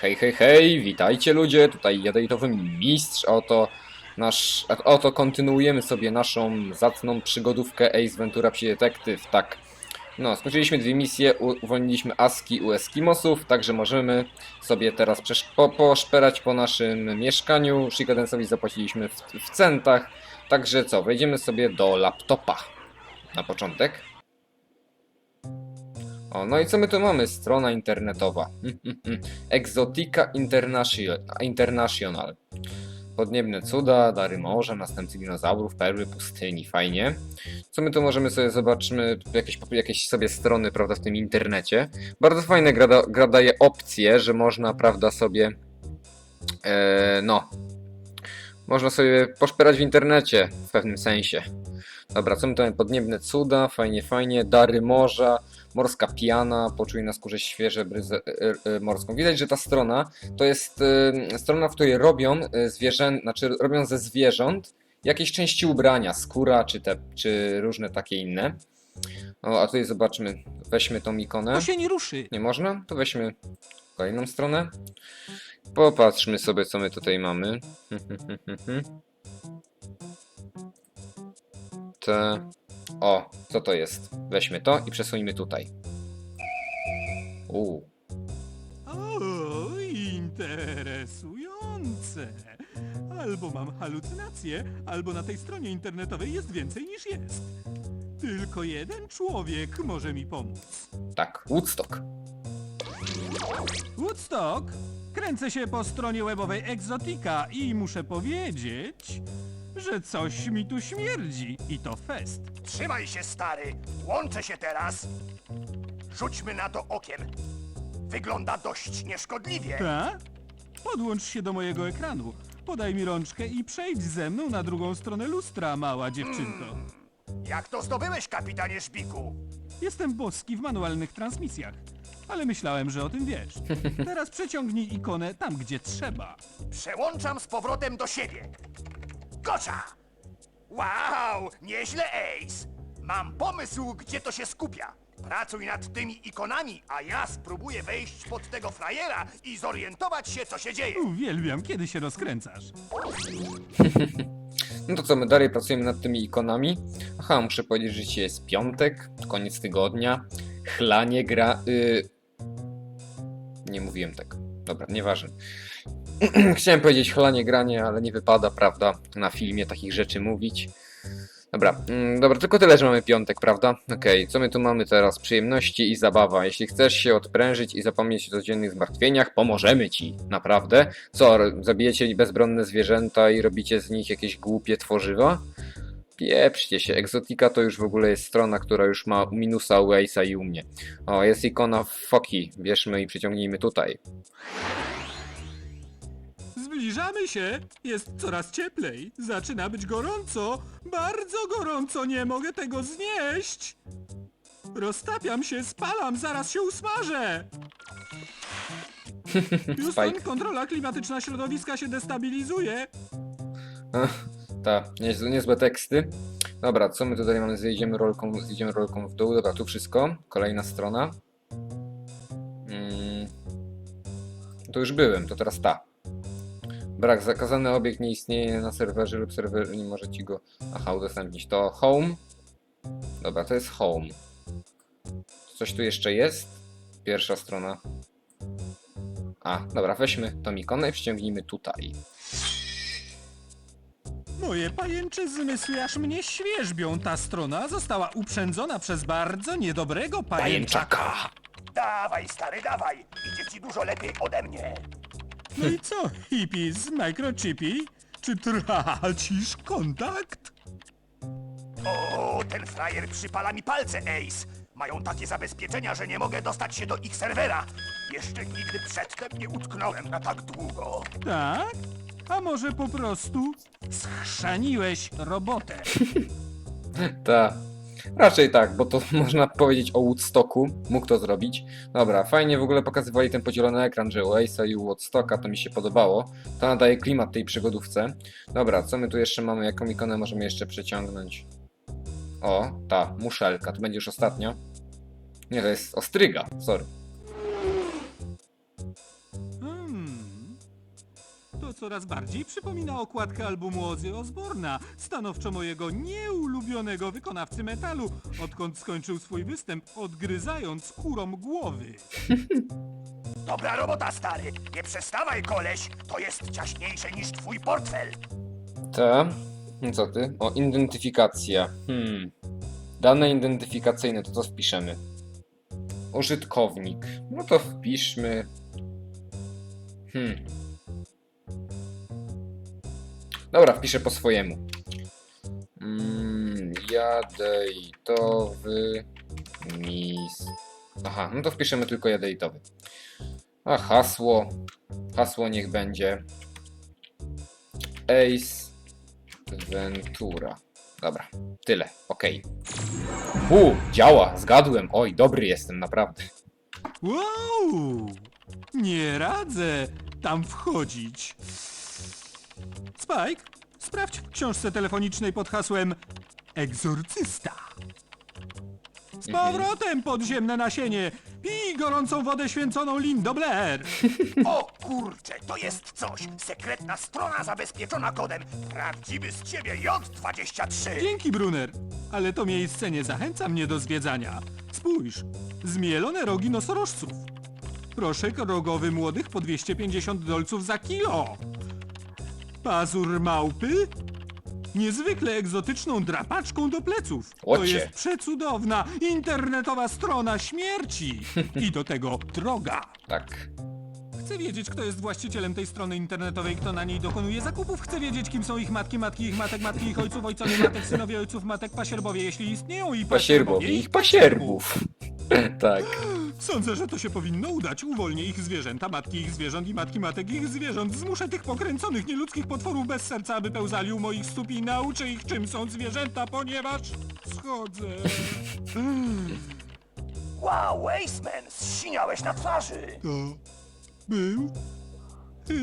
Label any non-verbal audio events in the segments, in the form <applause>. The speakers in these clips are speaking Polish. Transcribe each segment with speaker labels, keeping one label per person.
Speaker 1: Hej, hej, hej, witajcie ludzie, tutaj jadejtowy mistrz, oto nasz, oto kontynuujemy sobie naszą zacną przygodówkę Ace Ventura Psi Detective, tak. No, skończyliśmy dwie misje, uwolniliśmy Aski u Eskimosów, także możemy sobie teraz po, poszperać po naszym mieszkaniu. Shikadensowi zapłaciliśmy w, w centach, także co, wejdziemy sobie do laptopa na początek. O, no i co my tu mamy? Strona internetowa. <laughs> Exotica International. Podniebne cuda, dary morza, następcy dinozaurów, perły pustyni. Fajnie. Co my tu możemy sobie zobaczymy? Jakieś, jakieś sobie strony, prawda, w tym internecie. Bardzo fajne gra, gra daje opcję, że można, prawda, sobie e, no można sobie poszperać w internecie w pewnym sensie. Dobra, co my tu mamy? Podniebne cuda, fajnie, fajnie, dary morza, morska piana, poczuj na skórze świeże bryzę e, e, morską. Widać, że ta strona to jest e, strona, w której robią e, zwierzę, znaczy robią ze zwierząt jakieś części ubrania, skóra czy, te, czy różne takie inne. O, a tutaj zobaczmy, weźmy tą ikonę.
Speaker 2: To się nie ruszy.
Speaker 1: Nie można? To weźmy kolejną stronę. Popatrzmy sobie, co my tutaj mamy. <laughs> Te... O, co to jest? Weźmy to i przesunijmy tutaj. Uuu.
Speaker 2: O, interesujące. Albo mam halucynacje, albo na tej stronie internetowej jest więcej niż jest. Tylko jeden człowiek może mi pomóc.
Speaker 1: Tak, Woodstock.
Speaker 2: Woodstock, kręcę się po stronie webowej Exotica i muszę powiedzieć, że coś mi tu śmierdzi i to fest.
Speaker 3: Trzymaj się, stary! Łączę się teraz! Rzućmy na to okiem. Wygląda dość nieszkodliwie.
Speaker 2: Tak? Podłącz się do mojego ekranu. Podaj mi rączkę i przejdź ze mną na drugą stronę lustra, mała dziewczynko.
Speaker 3: Jak to zdobyłeś, kapitanie Szpiku?
Speaker 2: Jestem boski w manualnych transmisjach, ale myślałem, że o tym wiesz. <laughs> Teraz przeciągnij ikonę tam, gdzie trzeba.
Speaker 3: Przełączam z powrotem do siebie. Gocza! Wow, nieźle, Ace! Mam pomysł, gdzie to się skupia. Pracuj nad tymi ikonami, a ja spróbuję wejść pod tego frajera i zorientować się, co się dzieje.
Speaker 2: Uwielbiam, kiedy się rozkręcasz. <laughs>
Speaker 1: No to co, my dalej pracujemy nad tymi ikonami. Aha, muszę powiedzieć, że dzisiaj jest piątek, koniec tygodnia. Chlanie gra... Y... Nie mówiłem tego. Dobra, nieważne. <clears throat> Chciałem powiedzieć chlanie granie, ale nie wypada, prawda, na filmie takich rzeczy mówić. Dobra, mm, dobra, tylko tyle, że mamy piątek, prawda? Okej, co my tu mamy teraz? Przyjemności i zabawa. Jeśli chcesz się odprężyć i zapomnieć o codziennych zmartwieniach, pomożemy ci, naprawdę. Co, zabijecie bezbronne zwierzęta i robicie z nich jakieś głupie tworzywa? Pieprzcie się, Exotica to już w ogóle jest strona, która już ma minusa u Ace'a i u mnie. O, jest ikona foki, bierzmy i przyciągnijmy tutaj.
Speaker 2: Zbliżamy się. Jest coraz cieplej. Zaczyna być gorąco. Bardzo gorąco. Nie mogę tego znieść. Roztapiam się, spalam, zaraz się usmażę. <laughs> Houston,
Speaker 1: Spike.
Speaker 2: kontrola klimatyczna środowiska się destabilizuje. <laughs>
Speaker 1: Ta, niezłe, niezłe teksty. Dobra, co my tutaj mamy? Zjedziemy rolką, zjedziemy rolką w dół. Dobra, tu wszystko. Kolejna strona. Mm. Tu już byłem, to teraz ta. Brak, zakazany obiekt nie istnieje na serwerze lub serwer nie może go, aha, udostępnić. To home. Dobra, to jest home. Coś tu jeszcze jest? Pierwsza strona. A, dobra, weźmy tą ikonę i przyciągnijmy tutaj.
Speaker 2: Moje pajęcze zmysły aż mnie świerzbią. Ta strona została uprzędzona przez bardzo niedobrego pajęczaka.
Speaker 3: Dawaj, stary, dawaj! Idzie ci dużo lepiej ode mnie.
Speaker 2: No i co, hippies, microchippy? Czy tracisz kontakt?
Speaker 3: O, ten frajer przypala mi palce, Ace. Mają takie zabezpieczenia, że nie mogę dostać się do ich serwera. Jeszcze nigdy przedtem nie utknąłem na tak długo.
Speaker 2: Tak? A może po prostu schrzaniłeś robotę? <laughs>
Speaker 1: Tak. Raczej tak, bo to <laughs> można powiedzieć o Woodstocku. Mógł to zrobić. Dobra, fajnie w ogóle pokazywali ten podzielony ekran, że u Ace'a i Woodstocka to mi się podobało. To nadaje klimat tej przygodówce. Dobra, co my tu jeszcze mamy? Jaką ikonę możemy jeszcze przeciągnąć? O, ta, muszelka. To będzie już ostatnia. Nie, to jest ostryga, sorry.
Speaker 2: To coraz bardziej przypomina okładkę albumu Ozzy Osborna, stanowczo mojego nieulubionego wykonawcy metalu, odkąd skończył swój występ, odgryzając kurom głowy. <laughs>
Speaker 3: Dobra robota, stary. Nie przestawaj, koleś. To jest ciaśniejsze niż twój portfel.
Speaker 1: Te. No Co ty? O, identyfikacja. Hmm. Dane identyfikacyjne, to co wpiszemy? Użytkownik. No to wpiszmy. Hmm. Dobra, wpiszę po swojemu. Mm, jadejtowy mis. Aha, no to wpiszemy tylko jadejtowy. A hasło. Hasło niech będzie. Ace Ventura. Dobra, tyle, okej. U, działa, zgadłem. Oj, dobry jestem, naprawdę.
Speaker 2: Wow! Nie radzę tam wchodzić. Spike, sprawdź w książce telefonicznej pod hasłem Egzorcysta. Z powrotem podziemne nasienie! Pij gorącą wodę święconą Lindo Blair!
Speaker 3: O kurcze, to jest coś. Sekretna strona zabezpieczona kodem. Prawdziwy z ciebie J23.
Speaker 2: Dzięki, Brunner! Ale to miejsce nie zachęca mnie do zwiedzania. Spójrz, zmielone rogi nosorożców. Proszek rogowy młodych po 250 dolców za kilo. Pazur małpy? Niezwykle egzotyczną drapaczką do pleców. To
Speaker 1: Łocie.
Speaker 2: jest przecudowna internetowa strona śmierci. I do tego droga.
Speaker 1: Tak.
Speaker 2: Chcę wiedzieć, kto jest właścicielem tej strony internetowej, kto na niej dokonuje zakupów. Chcę wiedzieć, kim są ich matki, matki ich matek, matki ich ojców, ojcowie matek, synowie ojców matek, pasierbowie, jeśli istnieją i
Speaker 1: Pasierbowie, ich pasierbów. <laughs> tak.
Speaker 2: Sądzę, że to się powinno udać. Uwolnię ich zwierzęta, matki ich zwierząt i matki matek ich zwierząt. Zmuszę tych pokręconych, nieludzkich potworów bez serca, aby pełzali u moich stóp i nauczę ich, czym są zwierzęta, ponieważ schodzę. <laughs>
Speaker 3: Wow, Aceman, zsiniałeś na twarzy.
Speaker 2: To był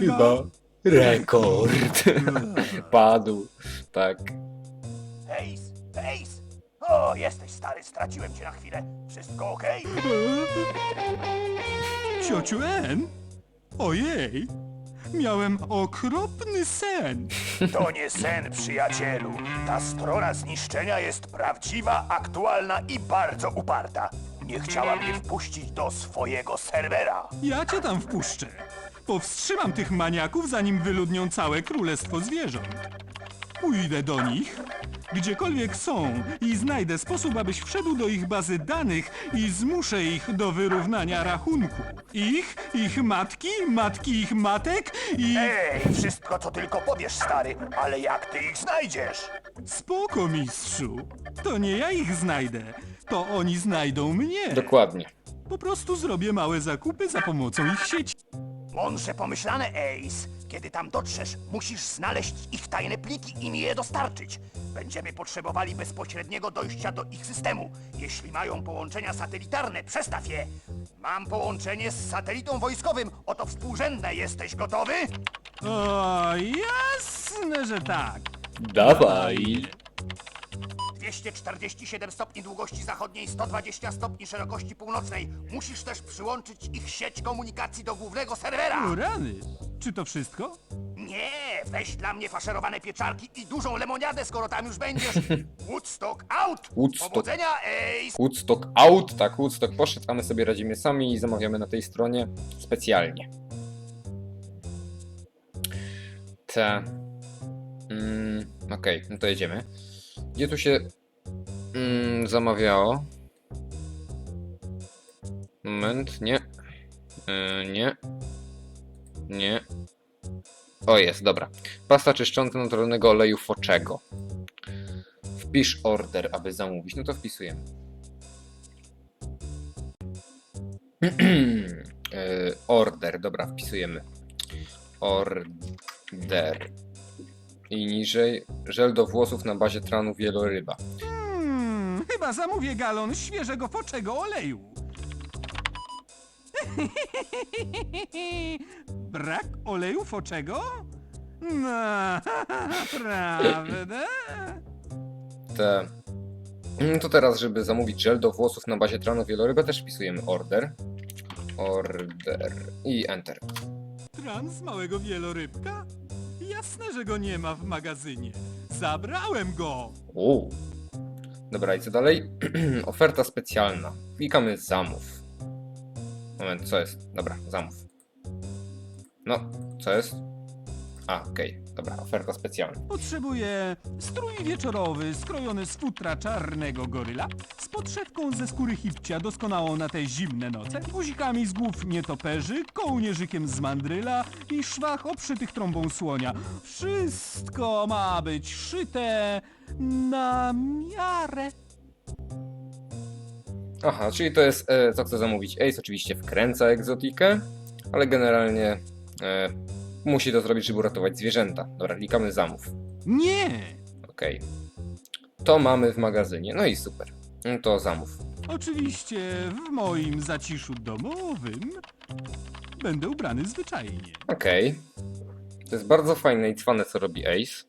Speaker 1: Chyba rekord. <laughs> Padł. Tak.
Speaker 3: Ace, Ace. O, jesteś stary, straciłem cię na chwilę. Wszystko okej?
Speaker 2: Ciociu N? Ojej! Miałem okropny sen.
Speaker 3: To nie sen, przyjacielu. Ta strona zniszczenia jest prawdziwa, aktualna i bardzo uparta. Nie chciała mnie wpuścić do swojego serwera.
Speaker 2: Ja cię tam wpuszczę. Powstrzymam tych maniaków, zanim wyludnią całe królestwo zwierząt. Pójdę do nich, gdziekolwiek są, i znajdę sposób, abyś wszedł do ich bazy danych i zmuszę ich do wyrównania rachunku. Ich, ich matki, matki ich matek i...
Speaker 3: Ej, wszystko co tylko powiesz, stary, ale jak ty ich znajdziesz?
Speaker 2: Spoko, mistrzu. To nie ja ich znajdę. To oni znajdą mnie.
Speaker 1: Dokładnie.
Speaker 2: Po prostu zrobię małe zakupy za pomocą ich sieci.
Speaker 3: Mądrze pomyślane, Ace. Kiedy tam dotrzesz, musisz znaleźć ich tajne pliki i mi je dostarczyć. Będziemy potrzebowali bezpośredniego dojścia do ich systemu. Jeśli mają połączenia satelitarne, przestaw je. Mam połączenie z satelitą wojskowym. Oto współrzędne. Jesteś gotowy?
Speaker 2: O, jasne, że tak.
Speaker 1: Dawaj.
Speaker 3: 247 stopni długości zachodniej, 120 stopni szerokości północnej. Musisz też przyłączyć ich sieć komunikacji do głównego serwera.
Speaker 2: O rany. Czy to wszystko?
Speaker 3: Nie, weź dla mnie faszerowane pieczarki i dużą lemoniadę, skoro tam już będziesz. <laughs> Woodstock out!
Speaker 1: Woodstock.
Speaker 3: Powodzenia, Ace!
Speaker 1: Woodstock out, tak, Woodstock poszedł, a my sobie radzimy sami i zamawiamy na tej stronie specjalnie. Te. Mm, Okej, no to jedziemy. Gdzie tu się mm, zamawiało? Moment, nie. Yy, nie. Nie. O, jest, dobra. Pasta czyszcząca naturalnego oleju foczego. Wpisz order, aby zamówić. No to wpisujemy. <clears throat> E, order, dobra, wpisujemy. Order. I niżej żel do włosów na bazie tranu wieloryba.
Speaker 2: Hmm, chyba zamówię galon świeżego foczego oleju. <laughs> Brak oleju foczego? No, <laughs> prawda?
Speaker 1: Te. Mm, To teraz, żeby zamówić żel do włosów na bazie tranu wieloryba, też wpisujemy order. Order. I enter.
Speaker 2: Trans małego wielorybka? Jasne, że go nie ma w magazynie. Zabrałem go!
Speaker 1: Uuu. Dobra, i co dalej? <clears throat> Oferta specjalna. Klikamy zamów. Moment, co jest? Dobra, zamów. No, co jest? A, okej, dobra, oferta specjalna.
Speaker 2: Potrzebuję strój wieczorowy skrojony z futra czarnego goryla, z podszewką ze skóry hipcia doskonałą na te zimne noce, guzikami z głów nietoperzy, kołnierzykiem z mandryla i szwach obszytych trąbą słonia. Wszystko ma być szyte na miarę.
Speaker 1: Aha, czyli to jest, e, co chcę zamówić. Ace oczywiście wkręca egzotikę, ale generalnie e, musi to zrobić, żeby uratować zwierzęta. Dobra, klikamy zamów.
Speaker 2: Nie!
Speaker 1: Okej. To mamy w magazynie, no i super. No to zamów.
Speaker 2: Oczywiście w moim zaciszu domowym będę ubrany zwyczajnie.
Speaker 1: Okej. To jest bardzo fajne i cwane, co robi Ace.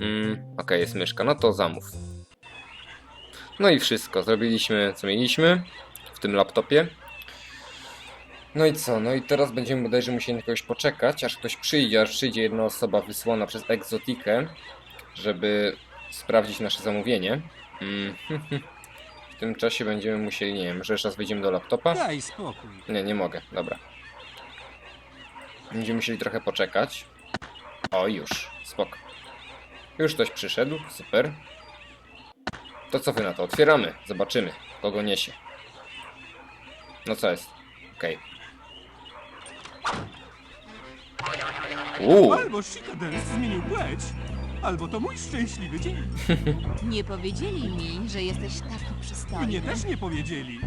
Speaker 1: Mm, okej, jest myszka, no to zamów. No i wszystko, zrobiliśmy co mieliśmy w tym laptopie. No i co? No i teraz będziemy bodajże musieli na kogoś poczekać, aż ktoś przyjdzie, aż przyjdzie jedna osoba wysłana przez Exotikę, żeby sprawdzić nasze zamówienie. Mm, <laughs> w tym czasie będziemy musieli, nie wiem, że jeszcze raz wejdziemy do laptopa.
Speaker 2: Daj spokój.
Speaker 1: Nie, nie mogę, dobra. Będziemy musieli trochę poczekać. O, już, spoko. Już ktoś przyszedł, super. To co wy na to? Otwieramy, zobaczymy, kogo niesie. No co jest? Okej. Uuu,
Speaker 2: Albo Shikadens zmienił płeć, albo to mój szczęśliwy dzień. <laughs>
Speaker 4: Nie powiedzieli mi, że jesteś taki przystojny.
Speaker 2: Mnie też nie powiedzieli.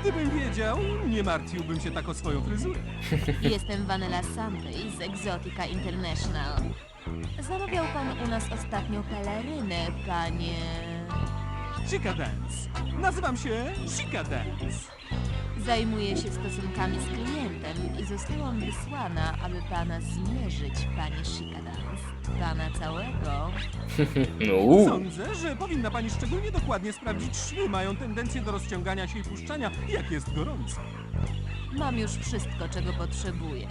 Speaker 2: Gdybym wiedział, nie martwiłbym się tak o swoją fryzurę. <laughs>
Speaker 4: Jestem Vanilla Santry z Exotica International. Zamawiał pan u nas ostatnio pelerynę, panie...
Speaker 2: Shikadens. Nazywam się Shikadens.
Speaker 4: Zajmuję się stosunkami z klientem i zostałam wysłana, aby pana zmierzyć, panie Shikadans. Pana całego. <laughs>
Speaker 1: no.
Speaker 2: Sądzę, że powinna pani szczególnie dokładnie sprawdzić szwy. Mają tendencję do rozciągania się i puszczania, jak jest gorąco.
Speaker 4: Mam już wszystko, czego potrzebuję.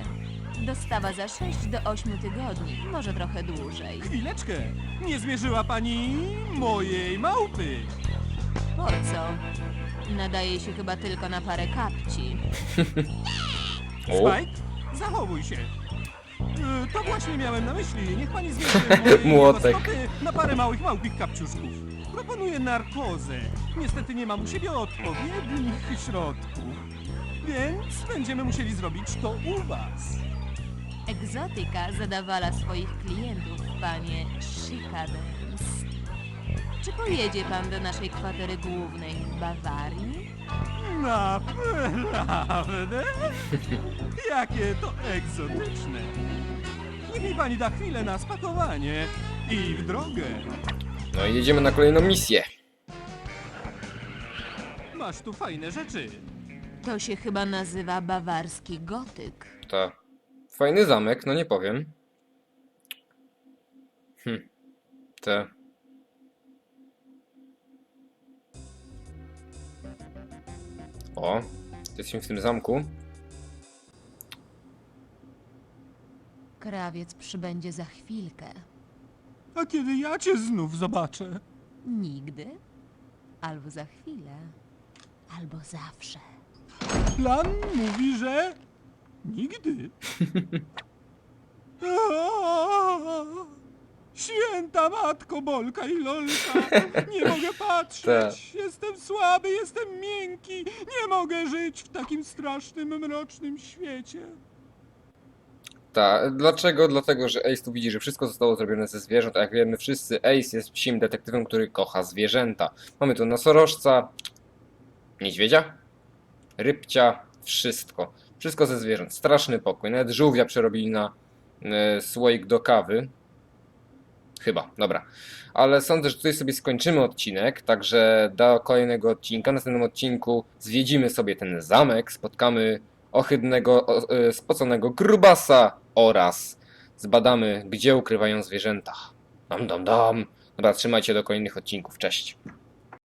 Speaker 4: Dostawa za 6 do 8 tygodni, może trochę dłużej.
Speaker 2: Chwileczkę. Nie zmierzyła pani mojej małpy.
Speaker 4: Po co? Nadaje się chyba tylko na parę kapci. <laughs>
Speaker 1: O,
Speaker 2: Spike, zachowuj się. Y, To właśnie miałem na myśli. Niech pani zmierzy <laughs> moje
Speaker 1: Młotek.
Speaker 2: stopy na parę małych małpich kapciuszków. Proponuję narkozę. Niestety nie mam u siebie odpowiednich środków. Więc będziemy musieli zrobić to u was.
Speaker 4: Egzotyka zadawala swoich klientów, panie Shikadens. Czy pojedzie pan do naszej kwatery głównej w Bawarii?
Speaker 2: Naprawdę? Jakie to egzotyczne. Niech mi pani da chwilę na spakowanie i w drogę.
Speaker 1: no i jedziemy na kolejną misję.
Speaker 2: Masz tu fajne rzeczy.
Speaker 4: To się chyba nazywa bawarski gotyk.
Speaker 1: To fajny zamek, no nie powiem. Hm. Te. O, jesteśmy w tym zamku.
Speaker 4: Krawiec przybędzie za chwilkę.
Speaker 2: A kiedy ja cię znów zobaczę?
Speaker 4: Nigdy? Albo za chwilę, albo zawsze.
Speaker 2: Plan mówi, że nigdy. <laughs> Aaaa! Święta matko Bolka i Lolka, <laughs> nie mogę patrzeć. Jestem słaby, jestem miękki, nie mogę żyć w takim strasznym, mrocznym świecie.
Speaker 1: Ta, dlaczego? Dlatego, że Ace tu widzi, że wszystko zostało zrobione ze zwierząt, a jak wiemy wszyscy, Ace jest psim detektywem, który kocha zwierzęta. Mamy tu nosorożca, niedźwiedzia, rybcia, wszystko. Wszystko ze zwierząt. Straszny pokój. Nawet żółwia przerobili na e, słoik do kawy. Chyba, dobra. Ale sądzę, że tutaj sobie skończymy odcinek, także do kolejnego odcinka, w następnym odcinku zwiedzimy sobie ten zamek, spotkamy ohydnego, e, spoconego grubasa oraz zbadamy, gdzie ukrywają zwierzęta. Dam, dam, dam. Dobra, trzymajcie do kolejnych odcinków. Cześć.